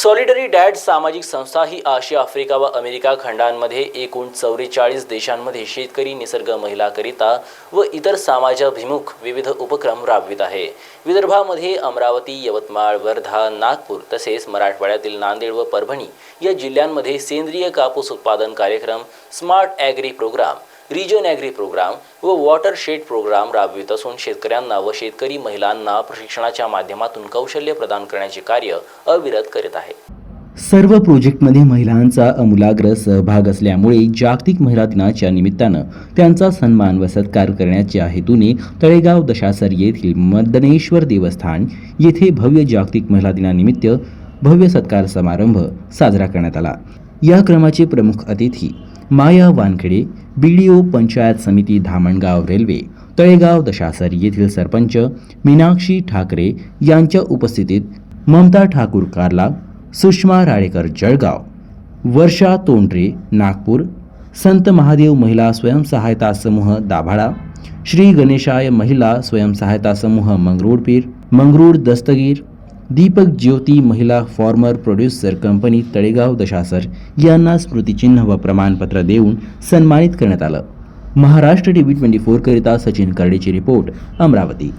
सॉलिडरी dad सामाजिक संस्था ही आशिया Africa व अमेरिका खंडांमध्ये एकूण चौवेचाळीस देशांमध्ये शेतकरी निसर्ग महिलाकरिता व इतर समाजाभिमुख विविध उपक्रम राबवित आहे. विदर्भामध्ये अमरावती यवतमाळ वर्धा नागपूर तसेच मराठवाड्यातील नांदेड व परभणी या जिल्ह्यांमध्ये सेंद्रिय कापूस उत्पादन कार्यक्रम smart agri program region agri program व वॉटर शेड प्रोग्राम राबवित असून शेतकऱ्यांना व शेतकरी महिलांना प्रशिक्षणाच्या माध्यमातून कौशल्य प्रदान करण्याचे कार्य अविरत करीत आहे. सर्व प्रोजेक्टमध्ये महिलांचा अमूलाग्र सहभाग असल्यामुळे जागतिक महिला दिनाच्या निमित्तानं त्यांचा सन्मान व सत्कार करण्याच्या हेतूने तळेगाव दशासर येथील मदनेश्वर देवस्थान येथे भव्य जागतिक महिला दिनानिमित्त भव्य सत्कार समारंभ साजरा करण्यात आला. या क्रमाचे प्रमुख अतिथी Maya Wankhede B D O Panchayat Samiti Dhamangaon railway Talegaon Dashasar येथील सरपंच मीनाक्षी ठाकरे यांच्या उपस्थितीत ममता ठाकूर कार्ला सुषमा राळेकर जळगाव वर्षा तोंडरे नागपूर संत महादेव महिला स्वयंसहायता समूह दाभाडा श्री गणेशाय महिला स्वयंसहायता समूह मंगरूळपीर मंगरूळ दस्तगीर दीपक ज्योती महिला farmer producer company Talegaon Dashasar यांना स्मृतिचिन्ह व प्रमाणपत्र देऊन सन्मानित करण्यात आलं. महाराष्ट्र टी व्ही ट्वेंटी फोरकरिता सचिन करडेची रिपोर्ट अमरावती.